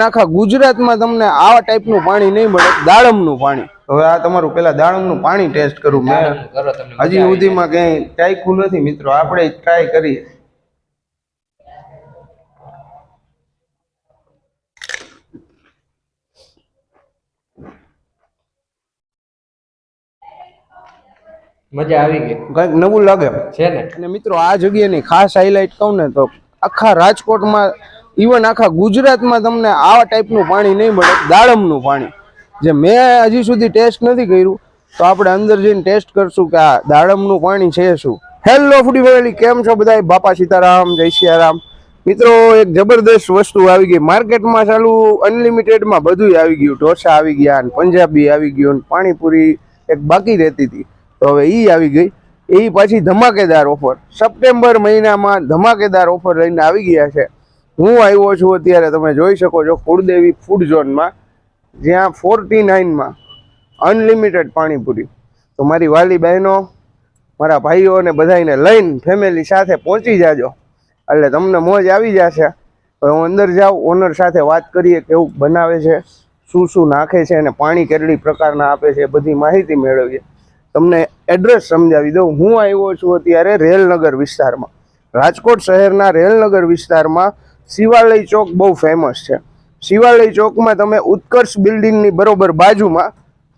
આખા ગુજરાતમાં તમને આવા ટાઈપનું પાણી નહીં મળે દાડમનું પાણી. હવે આ તમારું પેલા દાડમનું પાણી ટેસ્ટ કરું મેં. હજી સુધીમાં ક્યાંય ટાઈકું નથી મિત્રો આપણે ટ્રાય કરીએ. મજા આવી ગઈ. કંઈક નવું લાગે. છે ને? અને મિત્રો આ જગ્યાની ખાસ હાઇલાઇટ કહું ને તો આખા રાજકોટમાં ઇવન આખા ગુજરાતમાં તમને આવા ટાઈપનું પાણી નહીં મળે, દાડમનું પાણી. જે મેં હજી સુધી ટેસ્ટ નથી કર્યું, તો આપણે અંદર જઈને ટેસ્ટ કરશું કે આ દાડમનું પાણી છે શું. હેલો ફૂડી ફેમિલી કેમ છો બધા બાપા સીતારામ, જય સિયારામ. મિત્રો, એક જબરદસ્ત વસ્તુ આવી ગઈ. માર્કેટમાં ચાલુ અનલિમિટેડમાં બધું આવી ગયું. ઢોસા આવી ગયા ને પંજાબી આવી ગયું ને પાણીપુરી એક બાકી રહેતી હતી. તો હવે એ આવી ગઈ. એ પાછી ધમાકેદાર ઓફર સપ્ટેમ્બર મહિનામાં ધમાકેદાર ઓફર લઈને આવી ગયા છે. હું આવ્યો છું અત્યારે, તમે જોઈ શકો છો કુળદેવી ફૂડ ઝોનમાં જ્યાં ફોર્ટી નાઇનમાં અનલિમિટેડ પાણીપુરી. તો મારી વાલી બહેનો, મારા ભાઈઓ અને બધાને લઈને ફેમિલી સાથે પહોંચી જાજો. એટલે તમને મોજ આવી જશે. હવે હું અંદર જાઉં ઓનર સાથે વાત કરીએ કેવું બનાવે છે, શું શું નાખે છે અને પાણી કેટલી પ્રકારના આપે છે બધી માહિતી મેળવીએ. તમને એડ્રેસ સમજાવી દઉં. હું આવ્યો છું અત્યારે રેલનગર વિસ્તારમાં. રાજકોટ શહેરના રેલનગર વિસ્તારમાં શિવાલય ચોક બહુ ફેમસ છે. શિવાલય ચોકમાં તમે ઉત્કર્ષ બિલ્ડિંગની બરોબર બાજુમાં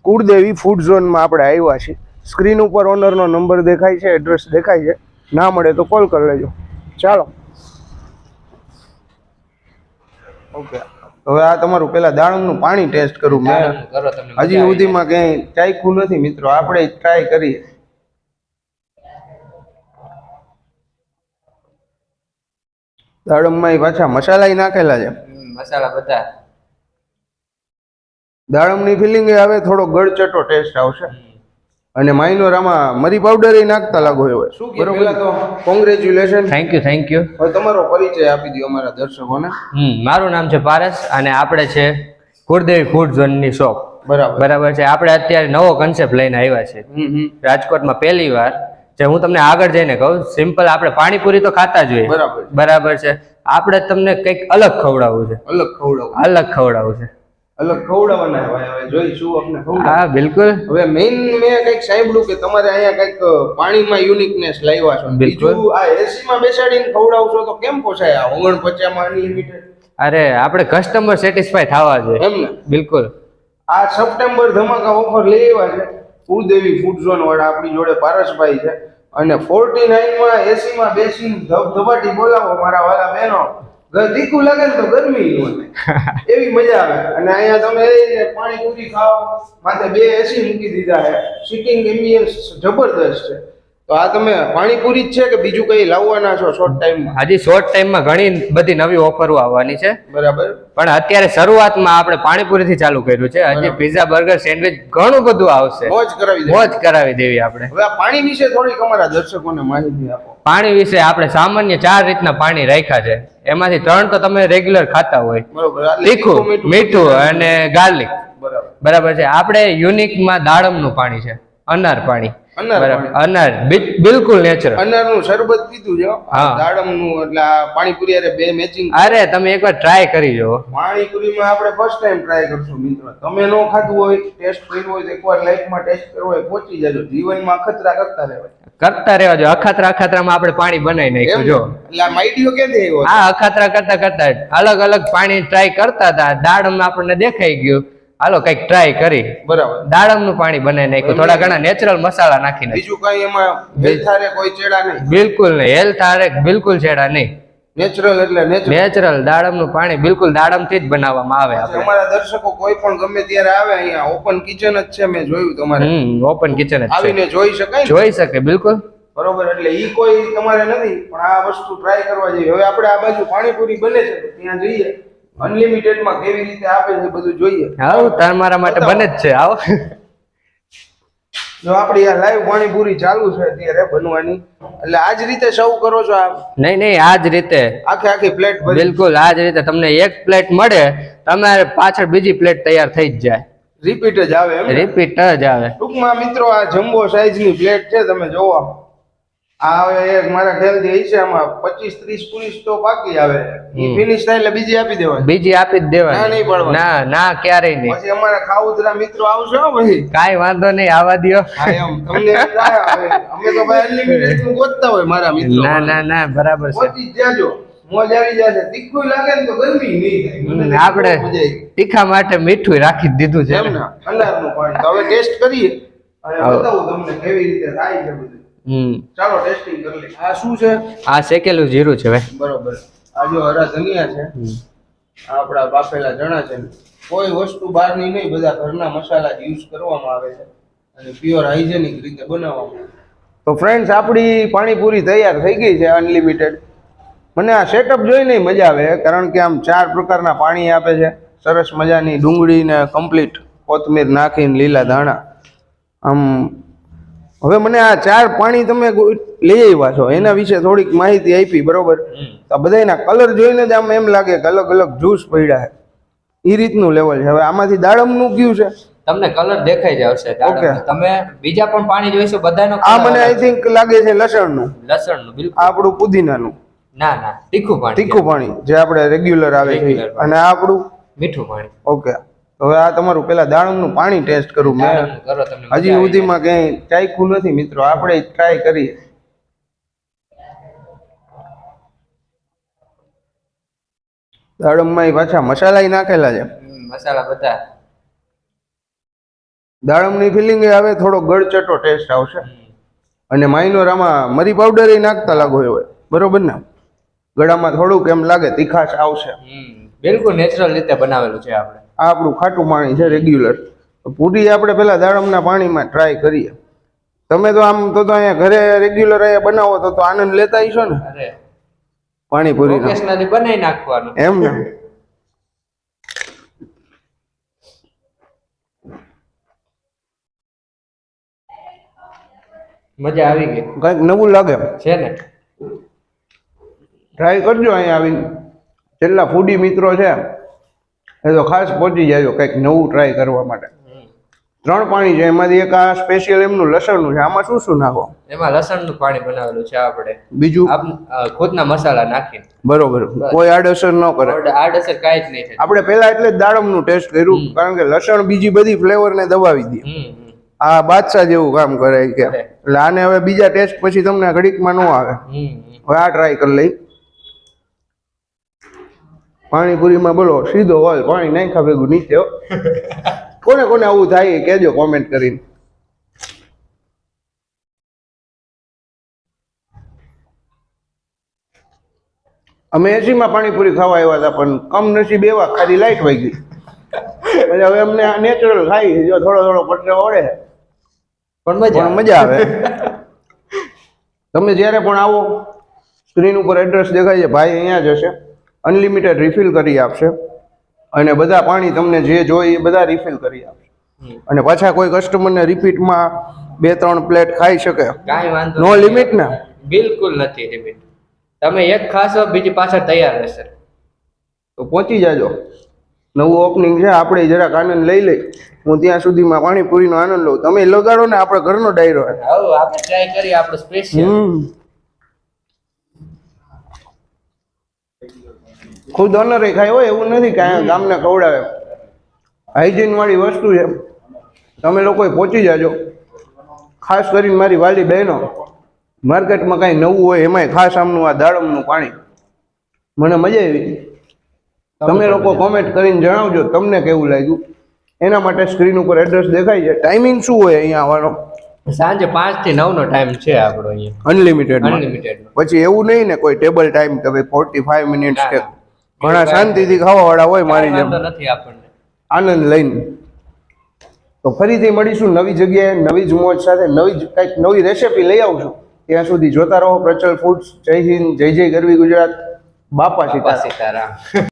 કુળદેવી ફૂડ ઝોનમાં આપણે આવ્યા છીએ. સ્ક્રીન ઉપર ઓનરનો નંબર દેખાય છે એડ્રેસ દેખાય છે. ના મળે તો કોલ કરી લેજો. ચાલો. ઓકે હવે આ તમારું પેલા દાણમનું પાણી ટેસ્ટ કરું. મેં હજી સુધીમાં ક્યાંય ચાખ્યું નથી મિત્રો. આપણે ટ્રાય કરીએ. દાડમમાં પાછા મસાલા નાખેલા છે. હમ, મસાલા બધા. દાડમની ફિલિંગ આવે થોડો ગળચટો ટેસ્ટ આવશે. અને માઇનોર આમાં મરી પાવડર નાખતા લાગો એવો શું બરોબર? તો? Congratulation thank you thank you હવે તમારો પરિચય આપી દો અમારા દર્શકોને. હમ મારું નામ છે પારસ અને આપણે છે કુળદેવી ફૂડ ઝોનની શોપ. બરાબર. બરાબર છે. આપણે અત્યારે નવો કન્સેપ્ટ લઈને આવ્યા છે. હમ હમ. રાજકોટમાં પહેલી વાર જે હું તમને આગળ જઈને કહું સિમ્પલ આપણે પાણીપુરી તો ખાતા જ હોઈએ. બરાબર બરાબર છે. આપણે તમને કંઈક અલગ ખવડાવવું છે. અલગ ખવડાવવું. અલગ ખવડાવવું છે. અલગ ખવડાવવાના હવે હવે જોઈશું આપણે ખવડાવ હા બિલકુલ. હવે મેઈન મેં કંઈક સાંભળ્યું કે તમારે અહીંયા કંઈક પાણીમાં યુનિકનેસ લાવ્યા છો. બિલકુલ. આ એસીમાં બેસાડીને ખવડાવશો તો કેમ પોસાય? આ ઓગણ પચામાં અનલિમિટેડ અરે આપણે કસ્ટમર સેટિસ્ફાય થવા જોઈએ. એમ ને? બિલકુલ. આ સપ્ટેમ્બર ધમાકા ઓફર લઈ આવ્યા છે. કુળદેવી ફૂડ ઝોન વાળા આપણી જોડે પારસભાઈ છે. અને ફોર્ટી નાઇનમાં એસીમાં બેસીને ધબધબાટી બોલાવો મારા વાલા બહેનો. દીકું લાગે ને તો ગરમી એવી મજા આવે. અને અહીંયા તમે પાણી પૂરી ખાઓ. માથે બે એસી મૂકી દીધા છે. સિટિંગ એમ્બિયન્સ જબરદસ્ત છે. તો આ તમે પાણીપુરી જ છે કે બીજું કઈ લાવવાના છો શોર્ટ ટાઈમમાં હજી શોર્ટ ટાઈમમાં ઘણી બધી નવી ઓફરો આવવાની છે. બરાબર. પણ અત્યારે શરૂઆતમાં આપણે પાણીપુરીથી ચાલુ કર્યું છે. હજી પીઝા બર્ગર સેન્ડવિચ ઘણું બધું આવશે. મોજ કરાવી મોજ કરાવી દેવી આપણે. હવે પાણી વિશે થોડીક અમારા દર્શકોને માહિતી આપો. પાણી વિશે આપણે સામાન્ય ચાર રીતના પાણી રાખ્યા છે. એમાંથી ત્રણ તો તમે રેગ્યુલર ખાતા હોય. તીખું મીઠું અને ગાર્લિક બરાબર. બરાબર છે. આપણે યુનિકમાં દાડમનું પાણી છે. અનાર પાણી. અનાર બિલકુલ નેચર અનારનું શરબત પીધું છે. હા. દાડમનું એટલે આ પાણીપુરી અરે બે મેચિંગ અરે તમે એકવાર ટ્રાય કરી જો પાણીપુરીમાં આપણે ફર્સ્ટ ટાઈમ ટ્રાય કરશું મિત્રો. તમે નો ખાધું હોય ટેસ્ટ કર્યું હોય તો એકવાર લાઈફમાં ટેસ્ટ કરવો હોય પહોંચી જજો. જીવનમાં અખતરા કરતા રહેવાય. કરતા રહેવા જો અખાતરા અખાતરામાં આપણે પાણી બનાવી નાખ્યું જો. એટલે આ માઇડીઓ ક્યાંથી આવ્યો? આ અખાતરા કરતા કરતા અલગ અલગ પાણી ટ્રાય કરતા હતા. દાડમ આપણને દેખાઈ ગયું. હાલો કંઈક ટ્રાય કરી. બરાબર. દાડમનું પાણી બનાવી નાખ્યું થોડા ઘણા નેચરલ મસાલા નાખીને. બીજું કઈ એમાં health કોઈ ચેડા નહીં. બિલકુલ નહીં. હેલ્થ આરે બિલકુલ ચેડા નહીં. નેચરલ એટલે નેચરલ નેચરલ દાડમનું પાણી બિલકુલ દાડમથી જ બનાવવામાં આવે આપણે. અમારા દર્શકો કોઈ પણ ગમે ત્યારે આવે અહીંયા ઓપન કિચન જ છે મેં જોયું તમારે. હમ ઓપન કિચન જ આવીને જોઈ શકાય જોઈ શકે બિલકુલ. બરોબર એટલે ઈ કોઈ તમારે નથી પણ આ વસ્તુ ટ્રાય કરવા જોઈએ હવે આપણે આ બાજુ પાણીપુરી બને છે ત્યાં જઈએ. અનલિમિટેડમાં કેવી રીતે આપે છે બધું જોઈએ. આવો મારા માટે બને જ છે આવો. જો આપણી આ લાઈવ પાણીપુરી ચાલુ છે અત્યારે બનવાની એટલે આ જ રીતે સર્વ કરો છો આપ નહીં નહીં આ જ રીતે. આખી આખી પ્લેટ બિલકુલ આ જ રીતે તમને એક પ્લેટ મળે તમારે પાછળ બીજી પ્લેટ તૈયાર થઈ જ જાય. રિપીટ જ આવે? રિપીટ જ આવે. ટૂંકમાં મિત્રો આ જમ્બો સાઈઝની પ્લેટ છે તમે જોવો આ હવે એક મારા ખ્યાલથી હશે આમાં પચીસ ત્રીસ પુલીસ તો બાકી આવે. ઈ ફિનિશ થાય એટલે બીજી આપી દેવાય બીજી આપી જ ના, નહીં પડવા ના ના ક્યારેય નહીં. પછી અમારા ખાઉદરા મિત્રો આવશે ભાઈ. કાંઈ વાંધો નહીં આવા દ્યો. તમને. અમે તો ભાઈ અનલિમિટેડનું ગોતતા હોય મારા મિત્રો. ના ના ના બરાબર છે. પહોંચી જાજો. મોજ આવી જશે. તીખું લાગે ને તો ગરમી નહીં આપણે તીખા માટે મીઠું રાખી દીધું છે. એમ ને અનારનું પાણી. હવે ટેસ્ટ કરીએ. અને બતાવું તમને કેવી રીતે થાય છે બધું. હમ. ચાલો ટેસ્ટિંગ કરી લઈએ. આ શું છે? આ શેકેલું જીરું છે ભાઈ. બરોબર. આ જો હરા ધનિયા છે. આ આપણા બાફેલા ચણા છે. કોઈ વસ્તુ બહારની નહીં બધા ઘરના મસાલા જ યુઝ કરવામાં આવે છે. અને પ્યોર હાઇજેનિક રીતે બનાવવામાં આવે તો ફ્રેન્ડ્સ આપણી પાણીપુરી તૈયાર થઈ ગઈ છે અનલિમિટેડ મને આ સેટઅપ જોઈને મજા આવે કારણ કે આમ ચાર પ્રકારના પાણી આપે છે. સરસ મજાની ડુંગળીને કમ્પ્લીટ કોથમીર નાખીને લીલા ધાણા. આમ હવે મને આ ચાર પાણી તમે લઈ આવ્યા છો એના વિશે થોડીક માહિતી આપી બરોબર? તો બધાના કલર જોઈને જ આમ એમ લાગે કે અલગ અલગ જ્યુસ પડ્યા છે. એ રીતનું લેવલ છે. હવે આમાંથી દાડમનું કયું છે? તમને કલર દેખાઈ જશે ઓકે તમે બીજા પણ પાણી જોઈશો બધાનો આ મને આઈ થિંક લાગે છે લસણનું. લસણનું બિલકુલ. આપણું પુદીનાનું. ના ના તીખું પાણી તીખું પાણી જે આપણે રેગ્યુલર આવે છે. અને આપણું? મીઠું પાણી. ઓકે હવે આ તમારું પેલા દાડમનું પાણી ટેસ્ટ કરું મેં. હજી સુધી સુધીમાં ક્યાંય ચાખ્યું નથી મિત્રો આપણે ટ્રાય કરીએ. દાડમમાં માં પાછા મસાલા નાખેલા છે. મસાલા બધા. દાડમની ફિલિંગ આવે થોડો ગળચટો ટેસ્ટ આવશે. અને માઇનોર આમાં મરી પાવડર એ નાખતા લાગો હોય. બરોબર ને? ગળામાં થોડુંક એમ લાગે તીખાશ આવશે. બિલકુલ નેચરલ રીતે બનાવેલું છે આપણે. આ આપણું ખાટું પાણી છે રેગ્યુલર પૂરી આપણે પેલા દાડમના પાણીમાં ટ્રાય કરીએ. તમે તો આમ તો અહીંયા ઘરે રેગ્યુલર અહીંયા બનાવો તો તો આનંદ લેતા હશો ને? પાણીપુરી બનાવી નાખવાનું. એમ ને? મજા આવી ગઈ. કંઈક નવું લાગે. છે ને? ટ્રાય કરજો અહીંયા આવીને. છેલ્લા ફૂડી મિત્રો છે. એ તો ખાસ પહોંચી જાજો કંઈક નવું ટ્રાય કરવા માટે. ત્રણ પાણી છે એમાંથી એક આ સ્પેશિયલ એમનું લસણનું છે. આમાં શું શું નાખો? એમાં લસણનું પાણી બનાવેલું છે આપણે. બીજું? ખોદના મસાલા નાખીને. બરોબર. કોઈ આડઅસર ન કરે. આડઅસર કાંઈ જ નહીં થાય. આપણે પહેલા એટલે જ દાડમનું ટેસ્ટ કર્યું કારણ કે લસણ બીજી બધી ફ્લેવરને દબાવી દે. આ બાદશાહ જેવું કામ કરે કે. એટલે આને હવે બીજા ટેસ્ટ પછી તમને ઘડીકમાં ન આવે. હવે આ ટ્રાય કરી લઈ. પાણીપુરીમાં બોલો સીધો હોલ પાણી નાખ્યા ભેગું નીચે. કોને કોને આવું થાય કેજો કોમેન્ટ કરીને. અમે એસીમાં પાણીપુરી ખાવા આવ્યા હતા પણ કમ નસીબ એવા ખાલી લાઈટ વહી ગઈ. એટલે હવે અમને આ નેચરલ ખાઈ જો થોડો થોડો પટરો ઓળે. પણ મજા પણ મજા આવે. તમે જ્યારે પણ આવો સ્ક્રીન ઉપર એડ્રેસ દેખાય છે ભાઈ અહીંયા જ હશે. અનલિમિટેડ રિફિલ કરી આપશે. અને બધા પાણી તમને જે જોઈએ એ બધા રિફિલ કરી આપશે. અને પાછા કોઈ કસ્ટમરને રિપીટમાં બે ત્રણ પ્લેટ ખાઈ શકે. કાંઈ વાંધો નો લિમિટ ને? બિલકુલ નથી લિમિટ તમે એક ખાશો બીજી પાછળ તૈયાર રહેશે. તો પહોંચી જાજો. નવું ઓપનિંગ છે આપણે જરાક આનંદ લઈ લઈ. હું ત્યાં સુધીમાં પાણીપુરીનો આનંદ લઉં. તમે લગાડો ને આપણે ઘરનો ડાયરો આપણે ટ્રાય કરીએ આપણે સ્પેશિયલ ખુદ ઓનરે ખાય હોય એવું નથી કે અહીંયા ગામને ખવડાવે. હાઇજીન વાળી વસ્તુ છે. તમે લોકોએ પહોંચી જાજો. ખાસ કરીને મારી વાલી બહેનો. માર્કેટમાં કાંઈ નવું હોય એમાંય ખાસ આમનું આ દાડમનું પાણી. મને મજા આવી. તમે લોકો કોમેન્ટ કરીને જણાવજો તમને કેવું લાગ્યું. એના માટે સ્ક્રીન ઉપર એડ્રેસ દેખાય છે. ટાઈમિંગ શું હોય અહીંયા આવવાનો સાંજે પાંચથી નવ નો ટાઈમ છે આપણો અહીંયા. અનલિમિટેડ અનલિમિટેડ પછી એવું નહીં ને કોઈ ટેબલ ટાઈમ કે ભાઈ ફોર્ટી ફાઈવ મિનિટ્સ કે. ઘણા શાંતિથી ખાવા વાળા હોય મારી જેમ. નથી આપણને. આનંદ લઈને. તો ફરીથી મળીશું નવી જગ્યાએ નવી જ મોજ સાથે નવી જ કંઈક નવી રેસીપી લઈ આવશું ત્યાં સુધી જોતા રહો પ્રચલ ફૂડ્સ જય હિન્દ જય જય ગરવી ગુજરાત. બાપા બાપા સીતા સીતારામ.